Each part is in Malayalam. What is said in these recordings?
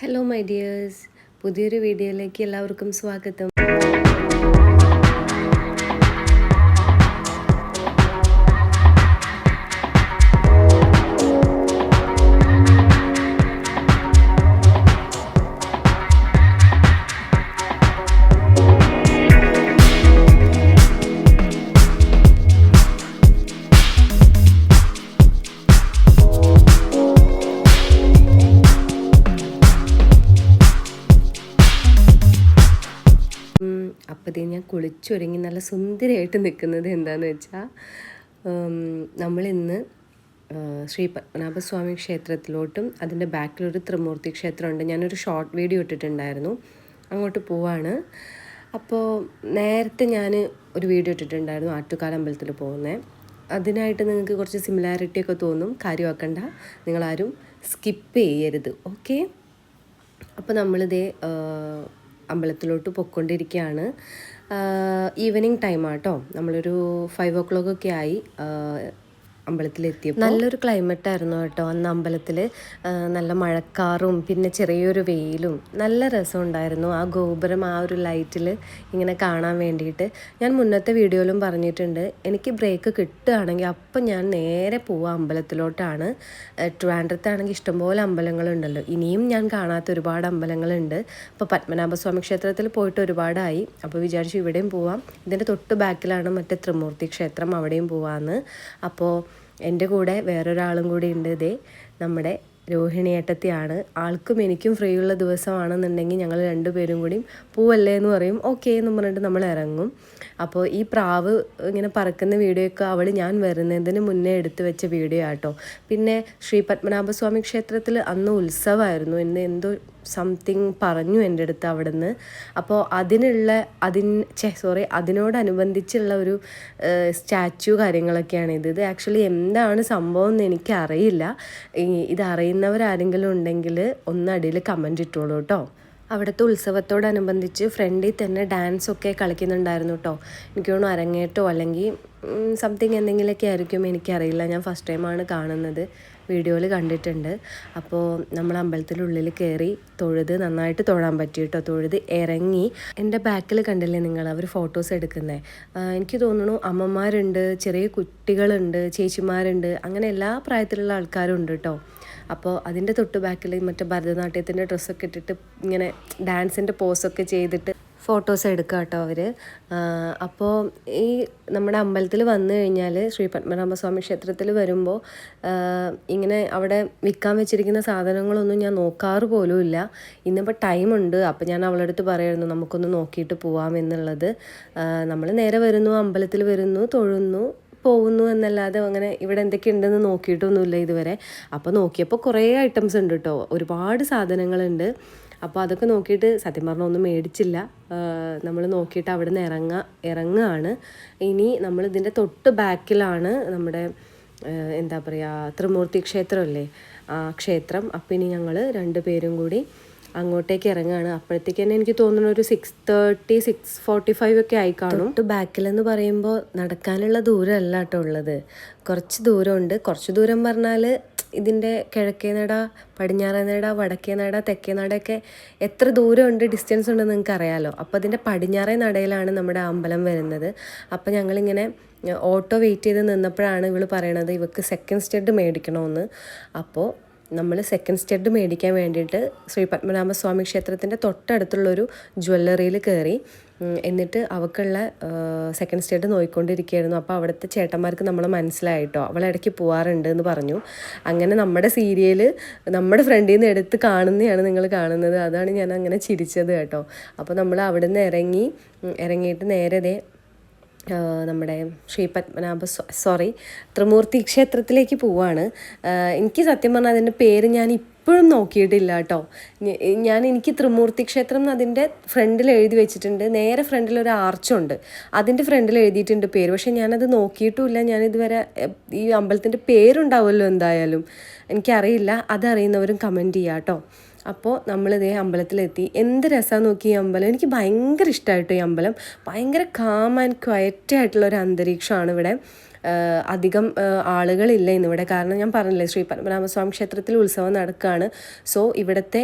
ഹലോ മൈ ഡിയേഴ്സ് പുതിയൊരു വീഡിയോയിലേക്ക് എല്ലാവർക്കും സ്വാഗതം. കുളിച്ചൊരുങ്ങി നല്ല സുന്ദരിയായിട്ട് നിൽക്കുന്നത് എന്താണെന്ന് വെച്ചാൽ നമ്മളിന്ന് ശ്രീ പത്മനാഭസ്വാമി ക്ഷേത്രത്തിലോട്ടും അതിന്റെ ബാക്കിലൊരു ത്രിമൂർത്തി ക്ഷേത്രമുണ്ട്. ഞാനൊരു ഷോർട്ട് വീഡിയോ ഇട്ടിട്ടുണ്ടായിരുന്നു. അങ്ങോട്ട് പോവാണ്. അപ്പോൾ നേരത്തെ ഞാൻ ഒരു വീഡിയോ ഇട്ടിട്ടുണ്ടായിരുന്നു ആറ്റുകാല അമ്പലത്തിൽ പോകുന്നത് അതിനായിട്ട് നിങ്ങൾക്ക് കുറച്ച് സിമിലാരിറ്റി ഒക്കെ തോന്നും. കാര്യമാക്കണ്ട. നിങ്ങളാരും സ്കിപ്പ് ചെയ്യരുത്. ഓക്കെ അപ്പോൾ നമ്മളിതേ അമ്പലത്തിലോട്ട് പൊയ്ക്കൊണ്ടിരിക്കുകയാണ് ഈവനിങ് ടൈമാട്ടോ നമ്മളൊരു ഫൈവ് ഒ ക്ലോക്ക് ഒക്കെ ആയി. അമ്പലത്തിലെത്തിയപ്പോൾ നല്ലൊരു ക്ലൈമറ്റ് ആയിരുന്നു കേട്ടോ അന്ന് അമ്പലത്തിൽ നല്ല മഴക്കാറും പിന്നെ ചെറിയൊരു വെയിലും. നല്ല രസം ഉണ്ടായിരുന്നു ആ ഗോപുരം ആ ഒരു ലൈറ്റിൽ ഇങ്ങനെ കാണാൻ വേണ്ടിയിട്ട്. ഞാൻ മുന്നത്തെ വീഡിയോയിലും പറഞ്ഞിട്ടുണ്ട് എനിക്ക് ബ്രേക്ക് കിട്ടുകയാണെങ്കിൽ അപ്പം ഞാൻ നേരെ പോവുക അമ്പലത്തിലോട്ടാണ്. ട്രിവാൻഡ്രത്താണെങ്കിൽ ഇഷ്ടംപോലെ അമ്പലങ്ങളുണ്ടല്ലോ. ഇനിയും ഞാൻ കാണാത്ത ഒരുപാട് അമ്പലങ്ങളുണ്ട്. അപ്പോൾ പത്മനാഭസ്വാമി ക്ഷേത്രത്തിൽ പോയിട്ട് ഒരുപാടായി. അപ്പോൾ വിചാരിച്ചു ഇവിടെയും പോവാം. ഇതിന്റെ തൊട്ട് ബാക്കിലാണ് മറ്റേ ത്രിമൂർത്തി ക്ഷേത്രം അവിടെയും പോവാമെന്ന് അപ്പോൾ എന്റെ കൂടെ വേറൊരാളും കൂടി ഉണ്ട്. ഇതേ നമ്മുടെ രോഹിണി ഏട്ടത്തിയാണ് ആൾക്കും എനിക്കും ഫ്രീ ഉള്ള ദിവസമാണെന്നുണ്ടെങ്കിൽ ഞങ്ങൾ രണ്ടുപേരും കൂടി പോവല്ലേ എന്ന് പറയും. ഓക്കെ എന്ന് പറഞ്ഞിട്ട് നമ്മൾ ഇറങ്ങും. അപ്പോൾ ഈ പ്രാവ് ഇങ്ങനെ പറക്കുന്ന വീഡിയോ ഒക്കെ അവൾ ഞാൻ വരുന്നതിന് മുന്നേ എടുത്തു വെച്ച വീഡിയോ ആട്ടോ. പിന്നെ ശ്രീ പത്മനാഭസ്വാമി ക്ഷേത്രത്തിൽ അന്ന് ഉത്സവമായിരുന്നു. എന്ന് എന്തോ സംതിങ് പറഞ്ഞു എന്റെ അടുത്ത് അവിടെ നിന്ന് അപ്പോൾ അതിനുള്ള അതിന് ചേ സോറി അതിനോടനുബന്ധിച്ചുള്ള ഒരു സ്റ്റാച്ചു കാര്യങ്ങളൊക്കെയാണ് ഇത്. ഇത് ആക്ച്വലി എന്താണ് സംഭവം എന്ന് എനിക്കറിയില്ല. ഇതറിയുന്നവരാരെങ്കിലും ഉണ്ടെങ്കിൽ ഒന്ന് അടിയിൽ കമന്റ് ഇട്ടോളൂ കേട്ടോ അവിടുത്തെ ഉത്സവത്തോടനുബന്ധിച്ച് ഫ്രണ്ടിൽ തന്നെ ഡാൻസ് ഒക്കെ കളിക്കുന്നുണ്ടായിരുന്നു കേട്ടോ എനിക്ക് തോന്നുന്നു അരങ്ങേറ്റോ അല്ലെങ്കിൽ സംതിങ് എന്തെങ്കിലുമൊക്കെ ആയിരിക്കും എനിക്കറിയില്ല. ഞാൻ ഫസ്റ്റ് ടൈമാണ് കാണുന്നത്. വീഡിയോയിൽ കണ്ടിട്ടുണ്ട്. അപ്പോൾ നമ്മൾ അമ്പലത്തിനുള്ളിൽ കയറി തൊഴുത് നന്നായിട്ട് തൊഴാൻ പറ്റി കേട്ടോ. തൊഴുത് ഇറങ്ങി. എന്റെ ബാക്കിൽ കണ്ടില്ലേ നിങ്ങൾ അവർ ഫോട്ടോസ് എടുക്കുന്നത് എനിക്ക് തോന്നുന്നു അമ്മമാരുണ്ട് ചെറിയ കുട്ടികളുണ്ട് ചേച്ചിമാരുണ്ട് അങ്ങനെ എല്ലാ പ്രായത്തിലുള്ള ആൾക്കാരും ഉണ്ട് കേട്ടോ. അപ്പോൾ അതിന്റെ തൊട്ട് ബാക്കിൽ മറ്റേ ഭരതനാട്യത്തിന്റെ ഡ്രസ്സൊക്കെ ഇട്ടിട്ട് ഇങ്ങനെ ഡാൻസിന്റെ പോസൊക്കെ ചെയ്തിട്ട് ഫോട്ടോസ് എടുക്കുക കേട്ടോ അവർ അപ്പോൾ ഈ നമ്മുടെ അമ്പലത്തിൽ വന്നു കഴിഞ്ഞാൽ ശ്രീ പത്മനാഭസ്വാമി ക്ഷേത്രത്തിൽ വരുമ്പോൾ ഇങ്ങനെ അവിടെ വിൽക്കാൻ വെച്ചിരിക്കുന്ന സാധനങ്ങളൊന്നും ഞാൻ നോക്കാറ് പോലും ഇല്ല. ഇന്നിപ്പോൾ ടൈമുണ്ട് അപ്പോൾ ഞാൻ അവളുടെ അടുത്ത് പറയായിരുന്നു നമുക്കൊന്ന് നോക്കിയിട്ട് പോവാം എന്നുള്ളത്. നമ്മൾ നേരെ വരുന്നു അമ്പലത്തിൽ വരുന്നു തൊഴുന്നു പോകുന്നു എന്നല്ലാതെ അങ്ങനെ ഇവിടെ എന്തൊക്കെയുണ്ടെന്ന് നോക്കിയിട്ടൊന്നുമില്ല ഇതുവരെ. അപ്പോൾ നോക്കിയപ്പോൾ കുറേ ഐറ്റംസ് ഉണ്ട് കേട്ടോ ഒരുപാട് സാധനങ്ങളുണ്ട്. അപ്പോൾ അതൊക്കെ നോക്കിയിട്ട് സത്യം പറഞ്ഞാൽ ഒന്നും മേടിച്ചില്ല. നമ്മൾ നോക്കിയിട്ട് അവിടെ നിന്ന് ഇറങ്ങ ഇറങ്ങുകയാണ് ഇനി നമ്മൾ ഇതിന്റെ തൊട്ട് ബാക്കിലാണ് നമ്മുടെ എന്താ പറയുക ത്രിമൂർത്തി ക്ഷേത്രമല്ലേ? ആ ക്ഷേത്രം. അപ്പം ഇനി ഞങ്ങൾ രണ്ട് പേരും കൂടി അങ്ങോട്ടേക്ക് ഇറങ്ങുകയാണ് അപ്പോഴത്തേക്ക് തന്നെ എനിക്ക് തോന്നുന്നു ഒരു six thirty six forty five ഒക്കെ ആയി കാണും. തൊട്ട് ബാക്കിലെന്ന് പറയുമ്പോൾ നടക്കാനുള്ള ദൂരമല്ല കേട്ടോ ഉള്ളത്. കുറച്ച് ദൂരമുണ്ട്. കുറച്ച് ദൂരം പറഞ്ഞാൽ ഇതിന്റെ കിഴക്കേ നട പടിഞ്ഞാറേ നട വടക്കേ നട തെക്കേ നടയൊക്കെ എത്ര ദൂരമുണ്ട് ഡിസ്റ്റൻസ് ഉണ്ടെന്ന് നിങ്ങൾക്ക് അറിയാലോ അപ്പോൾ അതിന്റെ പടിഞ്ഞാറേ നടയിലാണ് നമ്മുടെ അമ്പലം വരുന്നത്. അപ്പോൾ ഞങ്ങളിങ്ങനെ ഓട്ടോ വെയിറ്റ് ചെയ്ത് നിന്നപ്പോഴാണ് ഇവൾ പറയണത് ഇവൾക്ക് സെക്കൻഡ് സ്റ്റെഡ് മേടിക്കണമെന്ന് അപ്പോൾ നമ്മൾ സെക്കൻഡ് സ്റ്റെഡ് മേടിക്കാൻ വേണ്ടിയിട്ട് ശ്രീ പത്മനാഭസ്വാമി ക്ഷേത്രത്തിന്റെ തൊട്ടടുത്തുള്ളൊരു ജ്വല്ലറിയിൽ കയറി. എന്നിട്ട് അവൾക്കുള്ള സെക്കൻഡ് സ്റ്റേറ്റ് നോയിക്കൊണ്ടിരിക്കുകയായിരുന്നു. അപ്പോൾ അവിടുത്തെ ചേട്ടന്മാർക്ക് നമ്മൾ മനസ്സിലായിട്ടോ അവൾ ഇടയ്ക്ക് പോവാറുണ്ട് എന്ന് പറഞ്ഞു. അങ്ങനെ നമ്മുടെ സീരിയൽ നമ്മുടെ ഫ്രണ്ടിൽ നിന്ന് എടുത്ത് കാണുന്നതാണ് നിങ്ങൾ കാണുന്നത്. അതാണ് ഞാൻ അങ്ങനെ ചിരിച്ചത് കേട്ടോ. അപ്പോൾ നമ്മൾ അവിടെ നിന്ന് ഇറങ്ങി ഇറങ്ങിയിട്ട് നേരെ നമ്മുടെ ശ്രീ പത്മനാഭ സോറി ത്രിമൂർത്തി ക്ഷേത്രത്തിലേക്ക് പോവാണ്. എനിക്ക് സത്യം പറഞ്ഞാൽ അതിന്റെ പേര് ഞാൻ ഇപ്പോഴും നോക്കിയിട്ടില്ല കേട്ടോ. ഞാൻ എനിക്ക് ത്രിമൂർത്തി ക്ഷേത്രം അതിന്റെ ഫ്രണ്ടിൽ എഴുതി വെച്ചിട്ടുണ്ട്. നേരെ ഫ്രണ്ടിൽ ഒരു ആർച്ചുണ്ട്. അതിന്റെ ഫ്രണ്ടിൽ എഴുതിയിട്ടുണ്ട് പേര്. പക്ഷേ ഞാനത് നോക്കിയിട്ടുമില്ല. ഞാനിതുവരെ ഈ അമ്പലത്തിന്റെ പേരുണ്ടാവുമല്ലോ എന്തായാലും. എനിക്കറിയില്ല. അതറിയുന്നവരും കമന്റ് ചെയ്യാം കേട്ടോ. അപ്പോൾ നമ്മളിതേ അമ്പലത്തിലെത്തി. എന്ത് രസമാണ് നോക്കി ഈ അമ്പലം. എനിക്ക് ഭയങ്കര ഇഷ്ടമായിട്ടോ ഈ അമ്പലം. ഭയങ്കര കാം ആൻഡ് ക്വയറ്റ് ആയിട്ടുള്ള ഒരു അന്തരീക്ഷമാണ് ഇവിടെ. അധികം ആളുകളില്ല ഇന്നിവിടെ. കാരണം ഞാൻ പറഞ്ഞില്ലേ ശ്രീ പത്മനാഭസ്വാമി ക്ഷേത്രത്തിൽ ഉത്സവം നടക്കുകയാണ് സോ ഇവിടുത്തെ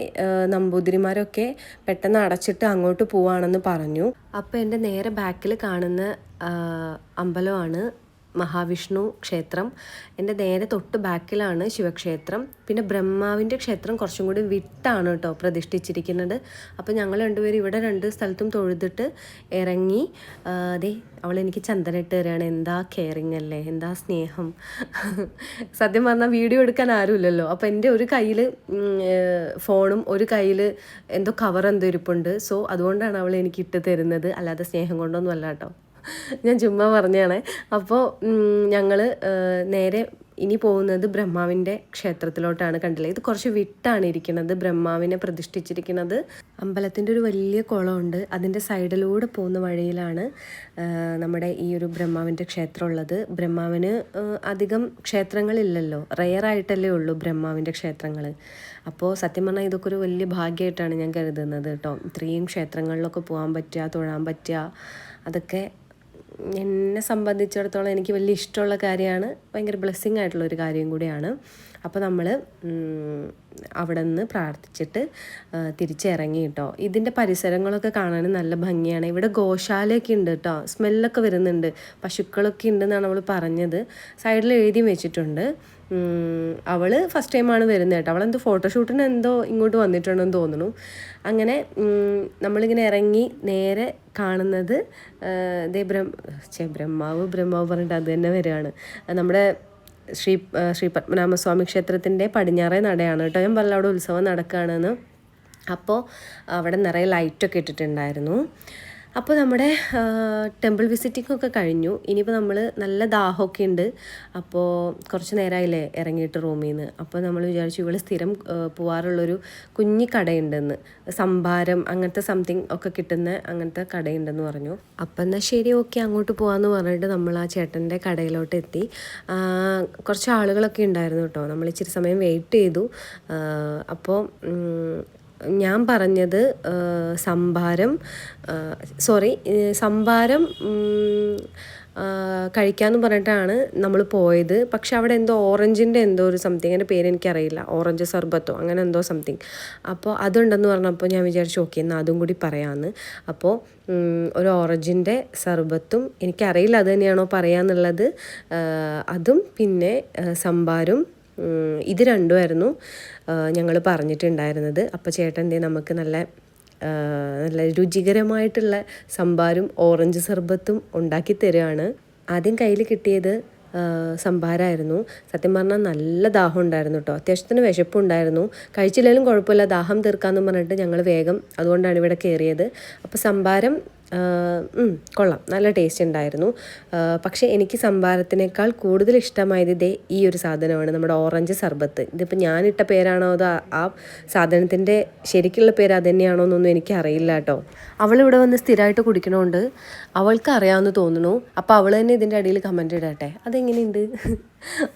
നമ്പൂതിരിമാരൊക്കെ പെട്ടെന്ന് അടച്ചിട്ട് അങ്ങോട്ട് പോവാണെന്ന് പറഞ്ഞു. അപ്പോൾ എന്റെ നേരെ ബാക്കിൽ കാണുന്ന അമ്പലമാണ് മഹാവിഷ്ണു ക്ഷേത്രം. എന്റെ നേരെ തൊട്ട് ബാക്കിലാണ് ശിവക്ഷേത്രം. പിന്നെ ബ്രഹ്മാവിന്റെ ക്ഷേത്രം കുറച്ചും കൂടി വിട്ടാണ് കേട്ടോ പ്രതിഷ്ഠിച്ചിരിക്കുന്നത്. അപ്പോൾ ഞങ്ങൾ രണ്ടുപേരും ഇവിടെ രണ്ട് സ്ഥലത്തും തൊഴുതിട്ട് ഇറങ്ങി അതെ അവൾ എനിക്ക് ചന്ദനിട്ട് തരികയാണ് എന്താ കെയറിങ് അല്ലേ? എന്താ സ്നേഹം? സത്യം പറഞ്ഞാൽ വീഡിയോ എടുക്കാൻ ആരുമില്ലല്ലോ. അപ്പോൾ എന്റെ ഒരു കയ്യിൽ ഫോണും ഒരു കയ്യിൽ എന്തോ കവർ എന്തോ ഇരിപ്പുണ്ട്. സോ അതുകൊണ്ടാണ് അവൾ എനിക്ക് ഇട്ട് തരുന്നത്. അല്ലാതെ സ്നേഹം കൊണ്ടൊന്നും അല്ല കേട്ടോ. ഞാൻ ചുമ്മാ പറഞ്ഞതാണ് അപ്പോൾ ഞങ്ങൾ നേരെ ഇനി പോകുന്നത് ബ്രഹ്മാവിന്റെ ക്ഷേത്രത്തിലോട്ടാണ് കണ്ടില്ലേ? ഇത് കുറച്ച് വിട്ടാണ് ഇരിക്കുന്നത് ബ്രഹ്മാവിനെ പ്രതിഷ്ഠിച്ചിരിക്കുന്നത്. അമ്പലത്തിന്റെ ഒരു വലിയ കുളമുണ്ട്. അതിന്റെ സൈഡിലൂടെ പോകുന്ന വഴിയിലാണ് നമ്മുടെ ഈ ഒരു ബ്രഹ്മാവിന്റെ ക്ഷേത്രം ഉള്ളത് ബ്രഹ്മാവിന് അധികം ക്ഷേത്രങ്ങളില്ലല്ലോ. റെയറായിട്ടല്ലേ ഉള്ളൂ ബ്രഹ്മാവിന്റെ ക്ഷേത്രങ്ങൾ അപ്പോൾ സത്യം പറഞ്ഞാൽ ഇതൊക്കെ ഒരു വലിയ ഭാഗ്യമായിട്ടാണ് ഞാൻ കരുതുന്നത് കേട്ടോ. ഇത്രയും ക്ഷേത്രങ്ങളിലൊക്കെ പോകാൻ പറ്റുക തൊഴാൻ പറ്റുക അതൊക്കെ എന്നെ സംബന്ധിച്ചിടത്തോളം എനിക്ക് വലിയ ഇഷ്ടമുള്ള കാര്യമാണ്. ഭയങ്കര ബ്ലെസ്സിങ് ആയിട്ടുള്ള ഒരു കാര്യം കൂടിയാണ്. അപ്പോൾ നമ്മൾ അവിടെ നിന്ന് പ്രാർത്ഥിച്ചിട്ട് തിരിച്ചിറങ്ങി കേട്ടോ ഇതിന്റെ പരിസരങ്ങളൊക്കെ കാണാൻ നല്ല ഭംഗിയാണ്. ഇവിടെ ഗോശാലയൊക്കെ ഉണ്ട് കേട്ടോ സ്മെല്ലൊക്കെ വരുന്നുണ്ട്. പശുക്കളൊക്കെ ഉണ്ടെന്നാണ് അവൾ പറഞ്ഞത്. സൈഡിൽ എഴുതി വെച്ചിട്ടുണ്ട്. അവൾ ഫസ്റ്റ് ടൈമാണ് വരുന്നത് കേട്ടോ. അവളെന്തോ ഫോട്ടോഷൂട്ടിന് എന്തോ ഇങ്ങോട്ട് വന്നിട്ടുണ്ടെന്ന് തോന്നുന്നു. അങ്ങനെ നമ്മളിങ്ങനെ ഇറങ്ങി നേരെ കാണുന്നത് ദേ ബ്രഹ്മ ബ്രഹ്മാവ് ബ്രഹ്മാവ് പറഞ്ഞിട്ട് അത് തന്നെ വരികയാണ്. നമ്മുടെ ശ്രീ ശ്രീ പത്മനാഭസ്വാമി ക്ഷേത്രത്തിന്റെ പടിഞ്ഞാറേ നടയാണ് കേട്ടോ. ഞാൻ പറഞ്ഞ അവിടെ ഉത്സവം നടക്കുകയാണെന്ന്. അപ്പോൾ അവിടെ നിറയെ ലൈറ്റൊക്കെ ഇട്ടിട്ടുണ്ടായിരുന്നു. അപ്പോൾ നമ്മുടെ ടെമ്പിൾ വിസിറ്റിംഗ് ഒക്കെ കഴിഞ്ഞു. ഇനിയിപ്പോൾ നമ്മൾ നല്ല ദാഹമൊക്കെ ഉണ്ട്. അപ്പോൾ കുറച്ച് നേരമായില്ലേ ഇറങ്ങിയിട്ട് റൂമിൽ നിന്ന് അപ്പോൾ നമ്മൾ വിചാരിച്ചു ഇവൾ സ്ഥിരം പോവാറുള്ളൊരു കുഞ്ഞി കടയുണ്ടെന്ന്. സംഭാരം അങ്ങനത്തെ സംതിങ് ഒക്കെ കിട്ടുന്ന അങ്ങനത്തെ കടയുണ്ടെന്ന് പറഞ്ഞു. അപ്പം എന്നാൽ ശരി ഓക്കെ അങ്ങോട്ട് പോകാമെന്ന് പറഞ്ഞിട്ട് നമ്മൾ ആ ചേട്ടന്റെ കടയിലോട്ട് എത്തി കുറച്ച് ആളുകളൊക്കെ ഉണ്ടായിരുന്നു കേട്ടോ. നമ്മൾ ഇച്ചിരി സമയം വെയിറ്റ് ചെയ്തു. അപ്പോൾ ഞാൻ പറഞ്ഞത് സംഭാരം സോറി സംഭാരം കഴിക്കാമെന്ന് പറഞ്ഞിട്ടാണ് നമ്മൾ പോയത്. പക്ഷെ അവിടെ എന്തോ ഓറഞ്ചിന്റെ എന്തോ ഒരു സംതിങ് എന്റെ പേര് എനിക്കറിയില്ല. ഓറഞ്ച് സർബത്തോ അങ്ങനെ എന്തോ സംതിങ് അപ്പോൾ അതുണ്ടെന്ന് പറഞ്ഞപ്പോൾ ഞാൻ വിചാരിച്ചു ഓക്കെ എന്നാൽ അതും കൂടി പറയാമെന്ന് അപ്പോൾ ഒരു ഓറഞ്ചിന്റെ സർബത്തും എനിക്കറിയില്ല അത് തന്നെയാണോ പറയാമെന്നുള്ളത് അതും പിന്നെ സംഭാരം ഇത് രണ്ടുമായിരുന്നു. ഞങ്ങൾ പറഞ്ഞിട്ടുണ്ടായിരുന്നത്. ചേട്ടൻ എന്തേ നമുക്ക് നല്ല നല്ല രുചികരമായിട്ടുള്ള സംഭാരും ഓറഞ്ച് സർബത്തും ഉണ്ടാക്കി തരികയാണ് ആദ്യം കയ്യിൽ കിട്ടിയത് സംഭാരമായിരുന്നു സത്യം പറഞ്ഞാൽ നല്ല ദാഹം ഉണ്ടായിരുന്നു കേട്ടോ അത്യാവശ്യത്തിന് വിശപ്പുണ്ടായിരുന്നു. കഴിച്ചില്ലെങ്കിലും കുഴപ്പമില്ല. ദാഹം തീർക്കാമെന്ന് പറഞ്ഞിട്ട് ഞങ്ങൾ വേഗം അതുകൊണ്ടാണ് ഇവിടെ കയറിയത് അപ്പോൾ സംഭാരം കൊള്ളാം. നല്ല ടേസ്റ്റ് ഉണ്ടായിരുന്നു. പക്ഷേ എനിക്ക് സംഭാരത്തിനേക്കാൾ കൂടുതൽ ഇഷ്ടമായത് ഇതേ ഈ ഒരു സാധനമാണ്. നമ്മുടെ ഓറഞ്ച് സർബത്ത്. ഇതിപ്പോൾ ഞാനിട്ട പേരാണോ അതോ ആ- സാധനത്തിന്റെ ശരിക്കുള്ള പേര് അത് തന്നെയാണോ എന്നൊന്നും എനിക്ക് അറിയില്ല കേട്ടോ. അവളിവിടെ വന്ന് സ്ഥിരമായിട്ട് കുടിക്കണോണ്ട് അവൾക്ക് അറിയാമെന്ന് തോന്നുന്നു. അപ്പോൾ അവൾ തന്നെ ഇതിന്റെ അടിയിൽ കമന്റ് ഇടട്ടെ. അതെങ്ങനെയുണ്ട്?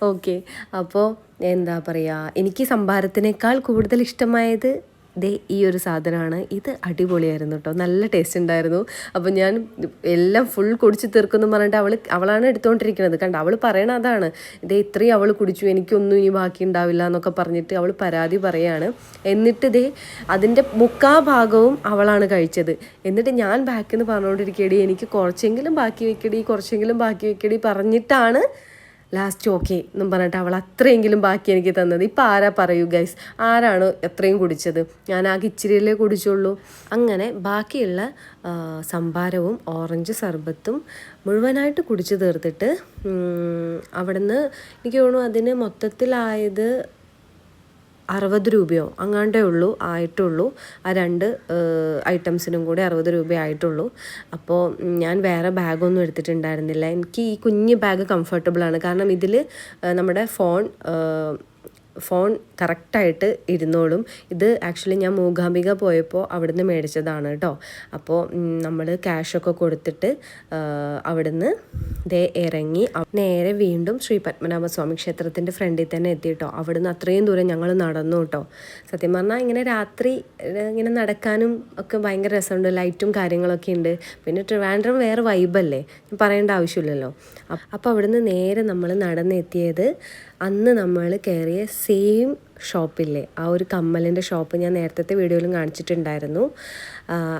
ഓക്കെ അപ്പോൾ എന്താ പറയുക എനിക്ക് സംഭാരത്തിനേക്കാൾ കൂടുതൽ ഇഷ്ടമായത് ദേ ഈ ഒരു സാധനമാണ്. ഇത് അടിപൊളിയായിരുന്നു കേട്ടോ. നല്ല ടേസ്റ്റ് ഉണ്ടായിരുന്നു. അപ്പോൾ ഞാൻ എല്ലാം ഫുൾ കുടിച്ച് തീർക്കുന്നു പറഞ്ഞിട്ട് അവൾ അവളാണ് എടുത്തുകൊണ്ടിരിക്കുന്നത് കണ്ട? അവൾ പറയണ അതാണ്. ഇതേ ഇത്രയും അവൾ കുടിച്ചു. എനിക്കൊന്നും ഇനി ബാക്കി ഉണ്ടാവില്ല എന്നൊക്കെ പറഞ്ഞിട്ട് അവൾ പരാതി പറയാണ്. എന്നിട്ട് ദേ അതിന്റെ മുക്കാ ഭാഗവും അവളാണ് കഴിച്ചത്. എന്നിട്ട് ഞാൻ ബാക്കിൽ നിന്ന് പറഞ്ഞുകൊണ്ടിരിക്കടി എനിക്ക് കുറച്ചെങ്കിലും ബാക്കി വെക്കടി കുറച്ചെങ്കിലും ബാക്കി വെക്കടി പറഞ്ഞിട്ടാണ് ലാസ്റ്റ് ഓക്കെ എന്നും പറഞ്ഞിട്ട് അവൾ അത്രയെങ്കിലും ബാക്കി എനിക്ക് തന്നത്. ഇപ്പം ആരാ പറയൂ ഗൈസ് ആരാണ് എത്രയും കുടിച്ചത്? ഞാൻ ആകെ ഇച്ചിരിയല്ലേ കുടിച്ചുള്ളൂ. അങ്ങനെ ബാക്കിയുള്ള ആ, സംഭാരവും ഓറഞ്ച് സർബത്തും മുഴുവനായിട്ട് കുടിച്ചു തീർത്തിട്ട് അവിടുന്ന് എനിക്ക് തോന്നുന്നു അതിന് മൊത്തത്തിലായത് അറുപത് രൂപയോ അങ്ങാണ്ടേ ഉള്ളൂ ആയിട്ടുള്ളൂ. ആ രണ്ട് ഐറ്റംസിനും കൂടി അറുപത് രൂപ ആയിട്ടുള്ളൂ. അപ്പോൾ ഞാൻ വേറെ ബാഗൊന്നും എടുത്തിട്ടുണ്ടായിരുന്നില്ല. എനിക്ക് ഈ കുഞ്ഞ് ബാഗ് കംഫർട്ടബിളാണ് കാരണം ഇതിൽ നമ്മുടെ ഫോൺ ഫോൺ കറക്റ്റായിട്ട് ഇരുന്നോളും. ഇത് ആക്ച്വലി ഞാൻ മൂകാംബിക പോയപ്പോൾ അവിടുന്ന് മേടിച്ചതാണ് കേട്ടോ. അപ്പോൾ നമ്മൾ ക്യാഷൊക്കെ കൊടുത്തിട്ട് അവിടുന്ന് ദേ ഇറങ്ങി നേരെ വീണ്ടും ശ്രീ പത്മനാഭസ്വാമി ക്ഷേത്രത്തിന്റെ ഫ്രണ്ടിൽ തന്നെ എത്തി കേട്ടോ. അവിടുന്ന് അത്രയും ദൂരം ഞങ്ങൾ നടന്നു കേട്ടോ. സത്യം പറഞ്ഞാൽ ഇങ്ങനെ രാത്രി ഇങ്ങനെ നടക്കാനും ഒക്കെ ഭയങ്കര രസമുണ്ട്. ലൈറ്റും കാര്യങ്ങളൊക്കെ ഉണ്ട്. പിന്നെ ട്രിവാൻഡ്രം വേറെ വൈബല്ലേ പറയേണ്ട ആവശ്യമില്ലല്ലോ. അപ്പോൾ അവിടുന്ന് നേരെ നമ്മൾ നടന്നെത്തിയത് അന്ന് നമ്മൾ കയറിയ സെയിം ഷോപ്പില്ലേ ആ ഒരു കമ്മലിന്റെ ഷോപ്പ് ഞാൻ നേരത്തെ വീഡിയോയിലും കാണിച്ചിട്ടുണ്ടായിരുന്നു.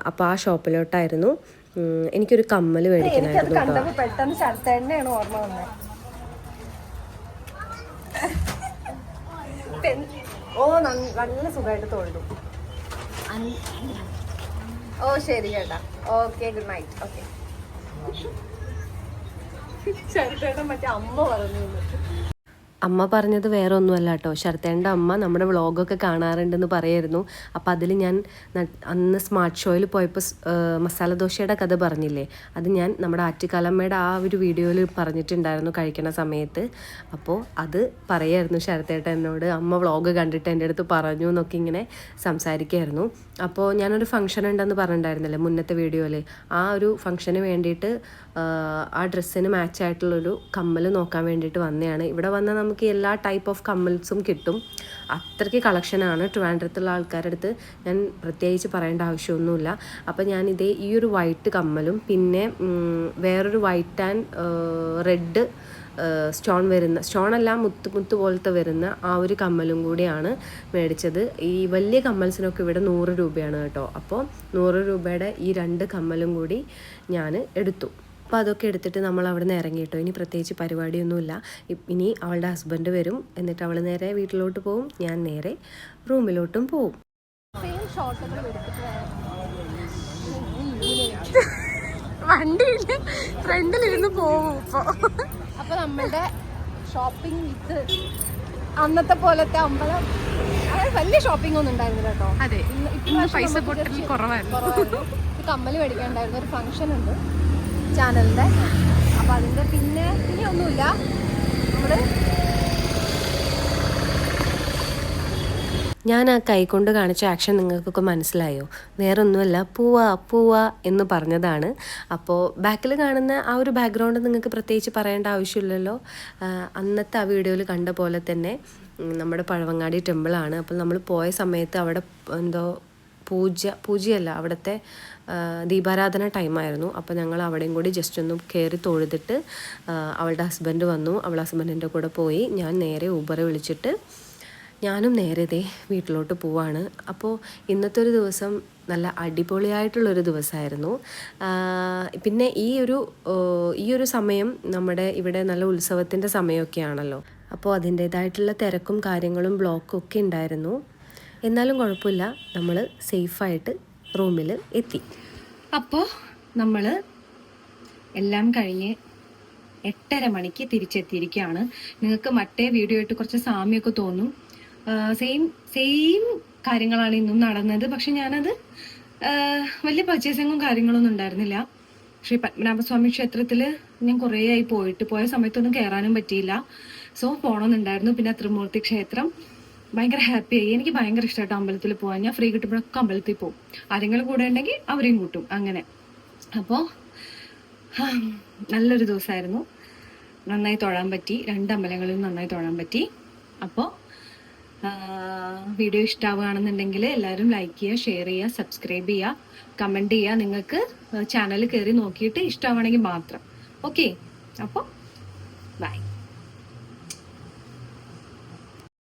അപ്പോൾ ആ ഷോപ്പിലോട്ടായിരുന്നു. എനിക്കൊരു കമ്മൽ മേടിക്കണമായിരുന്നു കേട്ടോ. പെട്ടെന്ന് ശരത്തേണ്ണയാണ് ഓർമ്മ വന്നത് ഓ നല്ല സുഖമായിട്ട് ഓ ശരി ചേട്ടാ. Okay good night okay. ശരത്തേട്ടൻ മറ്റേ അമ്മ പറഞ്ഞു അമ്മ പറഞ്ഞത് വേറെ ഒന്നുമല്ല കേട്ടോ ശരത്തേന്റെ അമ്മ നമ്മുടെ വ്ളോഗൊക്കെ കാണാറുണ്ടെന്ന് പറയായിരുന്നു. അപ്പോൾ അതിൽ ഞാൻ അന്ന് സ്മാർട്ട് ഷോയിൽ പോയപ്പോൾ മസാല ദോശയുടെ കഥ പറഞ്ഞില്ലേ? അത് ഞാൻ നമ്മുടെ ആറ്റുകാലമ്മയുടെ ആ ഒരു വീഡിയോയിൽ പറഞ്ഞിട്ടുണ്ടായിരുന്നു കഴിക്കണ സമയത്ത്. അപ്പോൾ അത് പറയായിരുന്നു ശരത്തേട്ട എന്നോട്. അമ്മ വ്ളോഗ് കണ്ടിട്ട് എന്റെ അടുത്ത് പറഞ്ഞു എന്നൊക്കെ ഇങ്ങനെ സംസാരിക്കുമായിരുന്നു അപ്പോൾ ഞാനൊരു ഫംഗ്ഷൻ ഉണ്ടെന്ന് പറഞ്ഞിട്ടുണ്ടായിരുന്നില്ലേ മുന്നത്തെ വീഡിയോയിൽ ആ ഒരു ഫംഗ്ഷന് വേണ്ടിയിട്ട് ആ ഡ്രസ്സിന് മാച്ച് ആയിട്ടുള്ളൊരു കമ്മൽ നോക്കാൻ വേണ്ടിയിട്ട് വന്നതാണ് ഇവിടെ വന്നാൽ നമുക്ക് എല്ലാ ടൈപ്പ് ഓഫ് കമ്മൽസും കിട്ടും. അത്രയ്ക്ക് കളക്ഷനാണ് ട്രിവാൻഡ്രത്തുള്ള ആൾക്കാരുടെ അടുത്ത് ഞാൻ പ്രത്യേകിച്ച് പറയേണ്ട ആവശ്യമൊന്നുമില്ല. അപ്പോൾ ഞാൻ ഇതേ ഈ ഒരു വൈറ്റ് കമ്മലും പിന്നെ വേറൊരു വൈറ്റ് ആൻഡ് റെഡ് സ്റ്റോൺ വരുന്ന സ്റ്റോൺ അല്ല മുത്ത് മുത്ത് പോലത്തെ വരുന്ന ആ ഒരു കമ്മലും കൂടിയാണ് മേടിച്ചത്. ഈ വലിയ കമ്മൽസിനൊക്കെ ഇവിടെ നൂറ് രൂപയാണ് കേട്ടോ. അപ്പോൾ നൂറ് രൂപയുടെ ഈ രണ്ട് കമ്മലും കൂടി ഞാൻ എടുത്തു. അപ്പോൾ അതൊക്കെ എടുത്തിട്ട് നമ്മൾ അവിടെ നിന്ന് ഇറങ്ങിയിട്ടോ. ഇനി പ്രത്യേകിച്ച് പരിപാടിയൊന്നുമില്ല. ഇനി അവളുടെ ഹസ്ബൻഡ് വരും. എന്നിട്ട് അവൾ നേരെ വീട്ടിലോട്ട് പോവും. ഞാൻ നേരെ റൂമിലോട്ടും പോവും. വണ്ടി ഷോട്ടുകൾ എടുത്തിട്ട് വണ്ടിയിൽ ഫ്രണ്ടിലിരുന്ന് പോവും ഇപ്പൊ. അപ്പോൾ നമ്മളുടെ ഷോപ്പിംഗ് വിത്ത് അന്നത്തെ പോലത്തെ അമ്പലം. അതായത് വലിയ ഷോപ്പിംഗ് ഒന്നും ഉണ്ടായിരുന്നില്ല കേട്ടോ. അതെ. പൈസ കുറവായിരുന്നു. കമ്മൽ മേടിക്കാണ്ടായിരുന്നു ഒരു ഫംഗ്ഷൻ ഉണ്ട്. ചാനലിന്റെ അപ്പോൾ അതിന്റെ പിന്നെ ഇനി ഒന്നുമില്ല. നമ്മൾ ഞാൻ ആ കൈകൊണ്ട് കാണിച്ച ആക്ഷൻ നിങ്ങൾക്കൊക്കെ മനസ്സിലായോ? വേറൊന്നുമല്ല പൂവാ പൂവാ എന്ന് പറഞ്ഞതാണ്. അപ്പോൾ ബാക്കിൽ കാണുന്ന ആ ഒരു ബാക്ക്ഗ്രൗണ്ട് നിങ്ങൾക്ക് പ്രത്യേകിച്ച് പറയേണ്ട ആവശ്യമില്ലല്ലോ. അന്നത്തെ ആ വീഡിയോയിൽ കണ്ട പോലെ തന്നെ നമ്മുടെ പഴവങ്ങാടി ടെമ്പിളാണ് അപ്പോൾ നമ്മൾ പോയ സമയത്ത് അവിടെ എന്തോ പൂജ പൂജയല്ല അവിടുത്തെ ദീപാരാധന ടൈമായിരുന്നു അപ്പോൾ ഞങ്ങൾ അവിടെയും കൂടി ജസ്റ്റ് ഒന്ന് കയറി തൊഴുതിട്ട് അവളുടെ ഹസ്ബൻഡ് വന്നു. അവളുടെ ഹസ്ബൻഡിന്റെ കൂടെ പോയി. ഞാൻ നേരെ ഊബർ വിളിച്ചിട്ട് ഞാനും നേരെ ദേ വീട്ടിലോട്ട് പോവാണ്. അപ്പോൾ ഇന്നത്തെ ഒരു ദിവസം നല്ല അടിപൊളിയായിട്ടുള്ളൊരു ദിവസമായിരുന്നു. പിന്നെ ഈ ഒരു ഈ ഒരു സമയം നമ്മുടെ ഇവിടെ നല്ല ഉത്സവത്തിന്റെ സമയമൊക്കെയാണല്ലോ. അപ്പോൾ അതിന്റേതായിട്ടുള്ള തിരക്കും കാര്യങ്ങളും ബ്ലോക്കും ഒക്കെ ഉണ്ടായിരുന്നു. എന്നാലും കുഴപ്പമില്ല. നമ്മൾ സേഫായിട്ട് റൂമിൽ എത്തി. അപ്പോൾ നമ്മൾ എല്ലാം കഴിഞ്ഞ് എട്ടര മണിക്ക് തിരിച്ചെത്തിയിരിക്കുകയാണ്. നിങ്ങൾക്ക് മറ്റേ വീഡിയോ ആയിട്ട് കുറച്ച് സാമ്യമൊക്കെ തോന്നും. സെയിം സെയിം കാര്യങ്ങളാണ് ഇന്നും നടന്നത്. പക്ഷെ ഞാനത് വലിയ പർച്ചേസിങ്ങും കാര്യങ്ങളൊന്നും ഉണ്ടായിരുന്നില്ല. ശ്രീ പത്മനാഭസ്വാമി ക്ഷേത്രത്തിൽ ഞാൻ കുറേ ആയി പോയിട്ട് പോയ സമയത്തൊന്നും കയറാനും പറ്റിയില്ല. സോ പോകണമെന്നുണ്ടായിരുന്നു പിന്നെ ത്രിമൂർത്തി ക്ഷേത്രം. ഭയങ്കര ഹാപ്പി ആയി. എനിക്ക് ഭയങ്കര ഇഷ്ടമായിട്ട് അമ്പലത്തിൽ പോകാൻ ഞാൻ ഫ്രീ കിട്ടുമ്പോഴൊക്കെ അമ്പലത്തിൽ പോകും ആരെങ്കിലും കൂടെ ഉണ്ടെങ്കിൽ അവരെയും കൂട്ടും. അങ്ങനെ. അപ്പോൾ നല്ലൊരു ദിവസമായിരുന്നു. നന്നായി തൊഴാൻ പറ്റി. രണ്ട് അമ്പലങ്ങളിലും നന്നായി തൊഴാൻ പറ്റി. അപ്പോൾ വീഡിയോ ഇഷ്ടമാവുകയാണെന്നുണ്ടെങ്കിൽ എല്ലാവരും ലൈക്ക് ചെയ്യുക ഷെയർ ചെയ്യുക സബ്സ്ക്രൈബ് ചെയ്യുക കമന്റ് ചെയ്യുക. നിങ്ങൾക്ക് ചാനൽ കയറി നോക്കിയിട്ട് ഇഷ്ടമാണെങ്കിൽ മാത്രം. ഓക്കെ അപ്പോൾ ബൈ